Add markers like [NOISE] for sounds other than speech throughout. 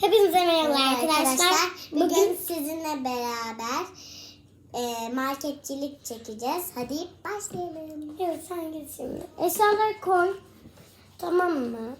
Hepinize merhaba Merhaba arkadaşlar. Bugün, Bugün sizinle beraber e, marketçilik çekeceğiz. Hadi başlayalım. evet sen git şimdi. Eşyaları koy. Tamam mı?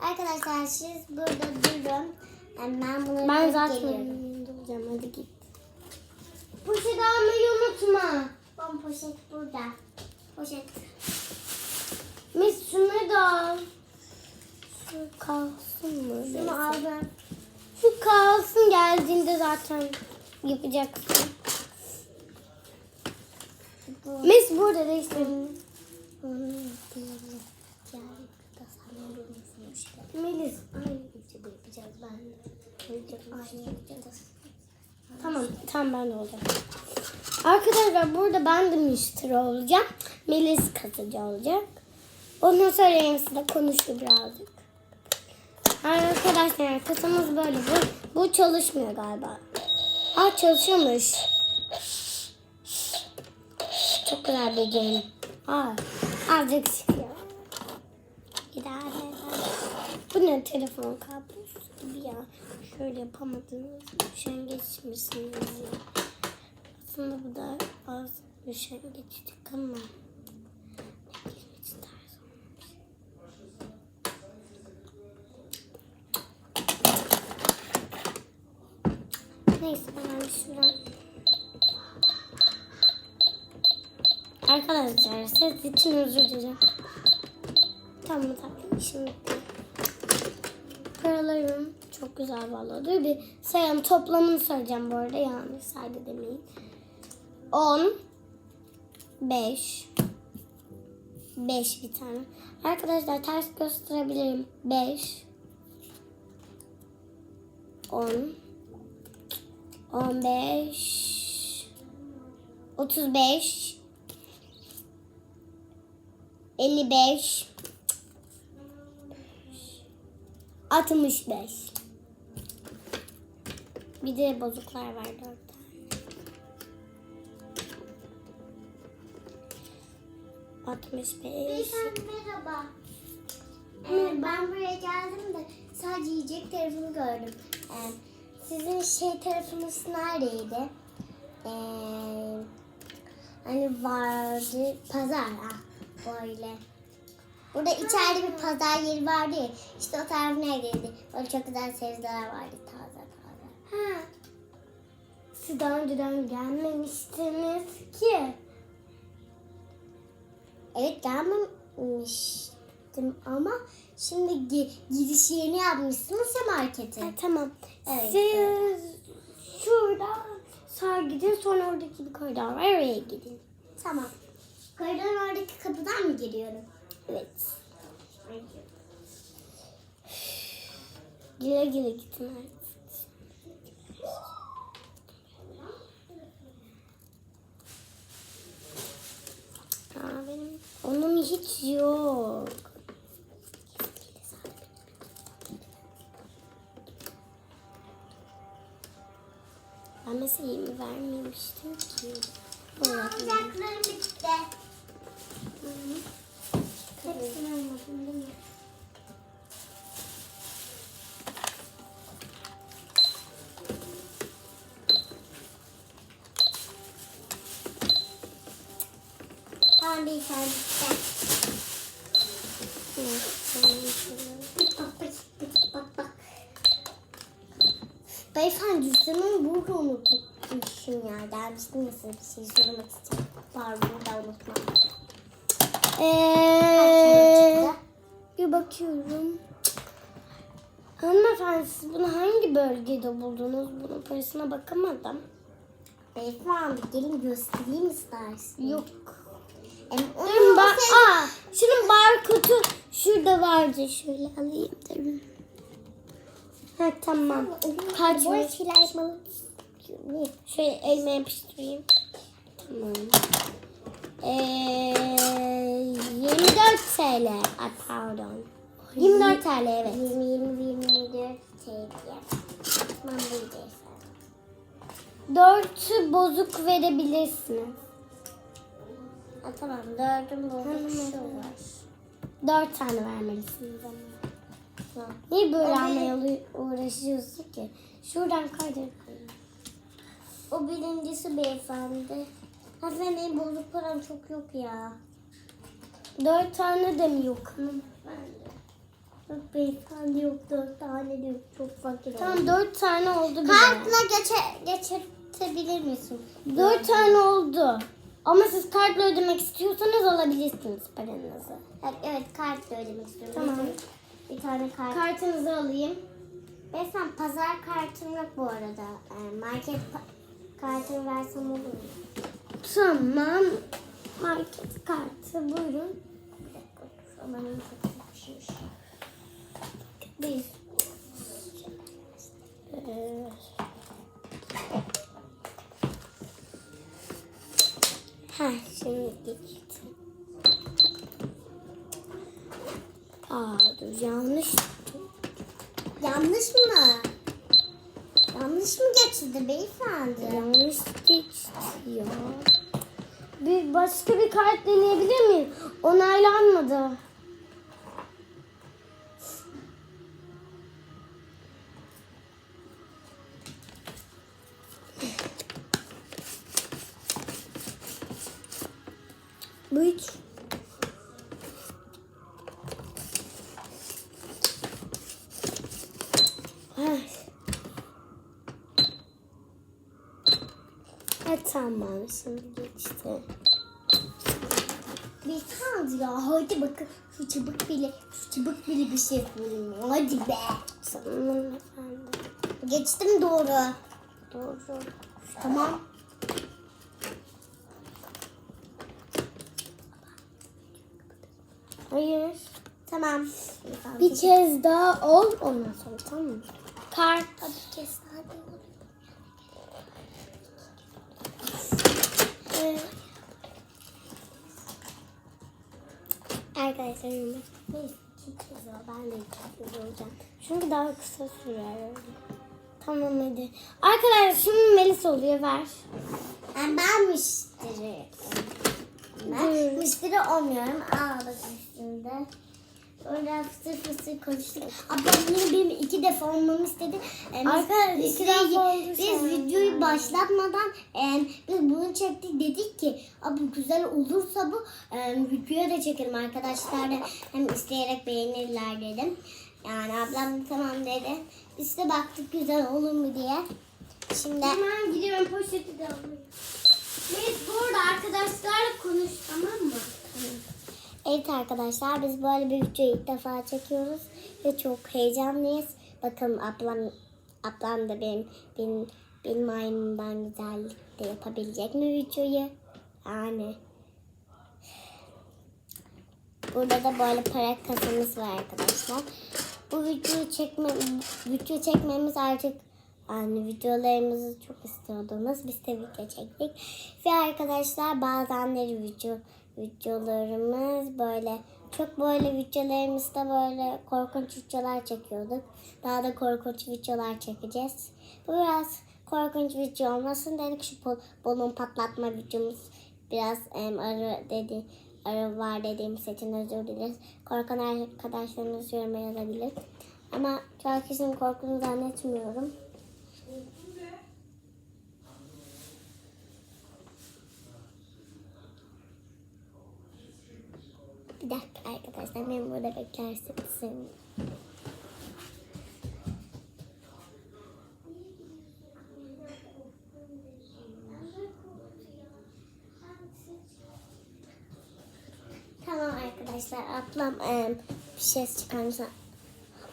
Arkadaşlar siz burada durun. Yani ben bunları Ben zaten geliyorum. duracağım. Hadi git. Poşet almayı unutma. Bom poşet burada. Poşet. Mis şunları da al. Şu kalsın mı? Şunu aldım. Şu kalsın geldiğinde zaten yapacaksın. Mis burada da bulmuşmuşlar. Melis aynı Videoda yapacağız ben. Aynı yapacağız. Tamam, tamam ben olacağım. Arkadaşlar burada ben de müşteri olacağım. Melis kasacı olacak. Ondan sonra Ems de konuşuyor birazcık. Arkadaşlar kasamız böyle. Bu, bu çalışmıyor galiba. Aa çalışıyormuş. Çok güzel bir game. Aa, azıcık çıkıyor. İdare eder. Bu ne telefon kablosu gibi ya. Şöyle yapamadınız. Üşengeç misiniz ya? Aslında bu da az üşengeçlik ama. Ne bileyim, hiç tarz olmamış. Neyse ben şuradan Arkadaşlar ses için özür dilerim. Tamam tamam bitti. Paralarım çok güzel vallahi. Bir sayalım toplamını söyleyeceğim bu arada yanlış saydı demeyin. 10 5 5 bir tane. Arkadaşlar ters gösterebilirim. 5 10 15 35 55 65 Bir de bozuklar var 4 tane. Altmış beş. Merhaba. Ee, ben buraya geldim de sadece yiyecek tarafını gördüm. Ee, sizin şey tarafınız neredeydi? Ee, hani vardı pazar ha böyle. Burada içeride bir pazar yeri vardı ya. İşte o taraf neredeydi? Böyle çok güzel sebzeler vardı taze taze. Ha. Siz daha önceden gelmemiştiniz ki. Evet gelmemiştim ama şimdi gi- giriş yerini yapmışsınız ya markete. Ha, tamam. Evet, Siz şurada sağ gidin sonra oradaki bir koridor var oraya gidin. Tamam. Koridorun oradaki kapıdan mı giriyorum? Evet. Güle güle gidin artık. Aa, benim onun hiç yok. Ben mesela yemi vermemiştim ki. Alacaklarım bitti. Hepsini almadım değil mi? Tamam bir tane bak bak bak bak. Beyefendi cüzdanımı burada unutmuşum ya. Gelmiştim ya size bir şey sormak için. Var burada unutmam. Ee, bir bakıyorum. Hanımefendi siz bunu hangi bölgede buldunuz? Bunun parasına bakamadım. Beyefendi gelin göstereyim istersin. Yok. Em, onu Durun ba sen- Aa, şunun barkodu şurada vardı. Şöyle alayım durun. Ha tamam. Kaç Boş mı? şeyler yapmalı. Şöyle elime yapıştırayım. Tamam. Ee, 24 TL. Ay pardon. 24 TL evet. 20 20 24 TL. Tamam efendim. 4'ü bozuk verebilirsiniz. Ha, tamam dördün bozuk şu var. 4 tane vermelisiniz ama. Niye böyle anlamaya uğraşıyorsun ki? Şuradan kaydır. O birincisi beyefendi. Aslında benim bozuk param çok yok ya. Dört tane de mi yok? Yok beyefendi yok dört tane de yok. Çok fakir Tamam dört tane oldu bile. Kartla geçe, geçirtebilir misin? Dört tane oldu. Ama siz kartla ödemek istiyorsanız alabilirsiniz paranızı. Evet, evet kartla ödemek istiyorum. Tamam. Bir, tane kart. Kartınızı alayım. Beyefendi pazar kartım yok bu arada. Ee, market kartını versem olur mu? Tamam. Market kartı buyurun. Benim çok. Bir. Ee, Ha şimdi geçti. Aa dur yanlış. Yanlış mı? Yanlış mı geçti beyefendi? Yanlış geçti ya. Bir başka bir kart deneyebilir miyim? Onaylanmadı. Bu hiç. Ay. Tamam şimdi geçti. Beyefendi ya hadi bakın şu çabuk bile şu çabuk bile bir şey yapıyorum. Hadi be. Sanırım efendim. Geçtim doğru. Doğru. Tamam. Hayır. Tamam. Bir kez daha ol ondan sonra tamam mı? Kart. Hadi bir kez daha bir Ee, Arkadaşlar. Neyse iki kez daha ben de iki kez olacağım. Çünkü daha kısa sürer öyle. Tamam hadi. Arkadaşlar şimdi Melis oluyor ver. Yani ben müşteri. Ben Buyurun. müşteri olmuyorum. Bak üstünde. Öyle fısır fısır konuştuk. Ablam yine benim iki defa olmamı istedi. Ee, biz- Arkadaşlar, biz- iki defa oldu Biz an. videoyu başlatmadan e, biz bunu çektik dedik ki abi güzel olursa bu e, videoya da çekelim arkadaşlar da hem isteyerek beğenirler dedim. Yani ablam tamam dedi. Biz de baktık güzel olur mu diye. Şimdi Hemen gidiyorum poşeti de alayım. Melis bu arada arkadaşlarla konuş tamam mı? Evet arkadaşlar biz böyle bir videoyu ilk defa çekiyoruz ve çok heyecanlıyız. Bakın ablam ablam da benim benim, benim aynımdan güzellik de yapabilecek mi videoyu? Yani burada da böyle para kasamız var arkadaşlar. Bu videoyu çekme video çekmemiz artık yani videolarımızı çok istiyordunuz. Biz de video çektik. Ve arkadaşlar bazenleri video videolarımız böyle çok böyle videolarımızda böyle korkunç videolar çekiyorduk. Daha da korkunç videolar çekeceğiz. Bu biraz korkunç video olmasın dedik şu balon patlatma videomuz biraz em, arı dedi arı var dediğimiz için özür dileriz. Korkan arkadaşlarımız yoruma yazabilir. Ama çoğu kişinin korktuğunu zannetmiyorum. Bir dakika arkadaşlar beni burada beklerseniz sevinirim. Tamam arkadaşlar ablam em, bir ses çıkarmışsa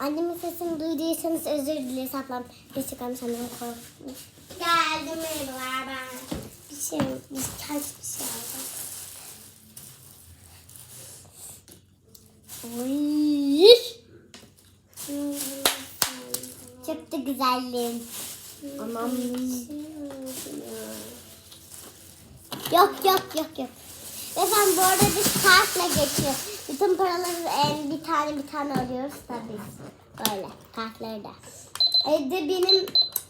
Annemin sesini duyduysanız özür dileriz ablam. Bir çıkarmış annem korkmuş. Geldim merhabalar ben. Bir şey bir kaç bir şey aldım. Güzelliğin. Aman. Yok yok yok yok. Efendim bu arada biz kartla geçiyor. Bütün paraları en bir tane bir tane alıyoruz tabii. Böyle kartları da. Evde benim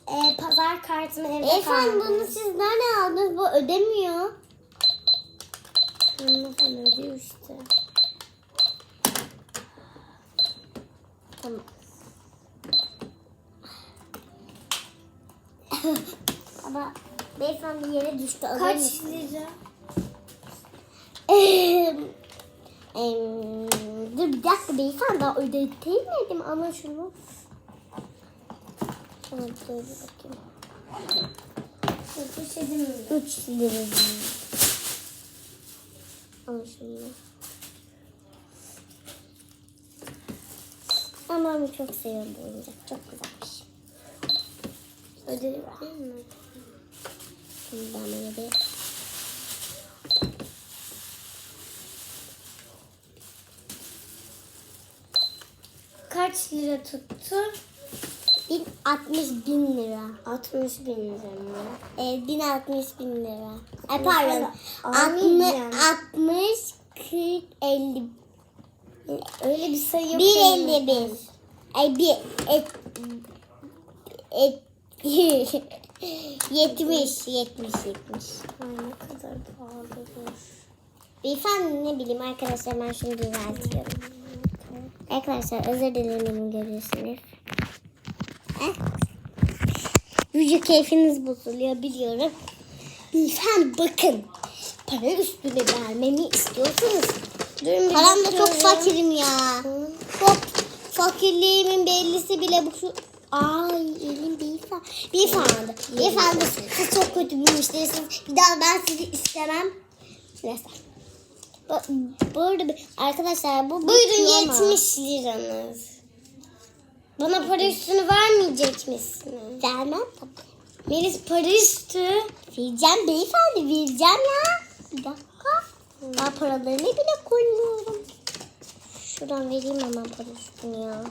e, pazar kartım evde Efendim kaldı. bunu siz nereden aldınız? Bu ödemiyor. Hanımefendi ödüyor işte. Tamam. Ama beyefendi yere düştü. Kaç mısın? lira? Em, em, dur bir dakika beyefendi daha ödeteymedim ama şunu. Bir bakayım. Dokuz yedi milyon. 3 lira. Al şunu. Ama çok seviyorum bu oyuncak. Çok güzelmiş. Ödeyebilir mi? Şimdi böyle bir Kaç lira tuttu? bin, 60 bin lira. 60 bin lira mı? E, 1060 bin lira. Ay pardon. Almayacağım. 60, 40, 50. Öyle bir sayı yok. 151. Ay bir et, et, [LAUGHS] 70, 70, 70. Ay ne kadar pahalıdır. Beyefendi ne bileyim arkadaşlar ben şunu düzeltiyorum. Arkadaşlar özür dilerim görüyorsunuz. Eh. Yüce keyfiniz bozuluyor biliyorum. Beyefendi bakın. Para üstüne vermemi istiyorsunuz. Durun Param da çok fakirim ya. Çok fakirliğimin bellisi bile bu. Ay elim beyefendi. Beyefendi. Beyefendi siz çok kötü bir müşterisiniz. Bir daha ben sizi istemem. Neyse. Bu, bu arada bir- arkadaşlar bu Buyurun bitiyor ama. 70 liranız. Bana para üstünü vermeyecek misin? Vermem tabii. Melis para üstü. Vereceğim beyefendi vereceğim ya. Bir dakika. Daha paralarını bile koymuyorum. Şuradan vereyim hemen para üstünü ya.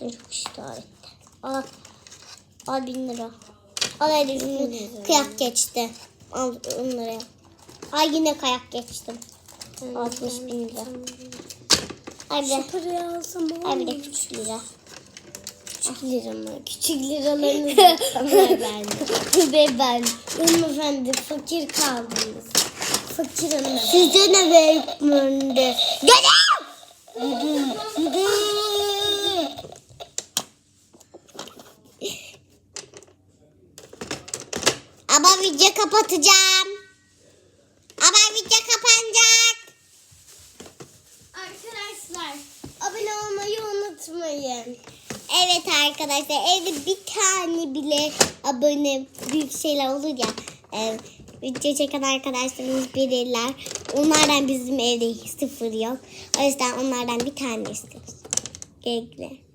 Dur çok iştah etti. Al. Bin lira. Al üstünü. Kıyak geçti. Al onları. Ay yine kayak geçtim. 60 bin lira. Ay bir de, ay bir de küçük lira. Küçük lira mı? Küçük liralarınızı [LAUGHS] sana verdim. Ve ben. Hanımefendi fakir kaldınız. Fakir hanımefendi. Size ne vermemde? Ama video kapatacağım. Ama video kapanacak. Arkadaşlar abone olmayı unutmayın. Evet arkadaşlar evde bir tane bile abone büyük şeyler olur ya. E, video çeken arkadaşlarımız bilirler. Onlardan bizim evde sıfır yok. O yüzden onlardan bir tane istiyoruz. Gerekli.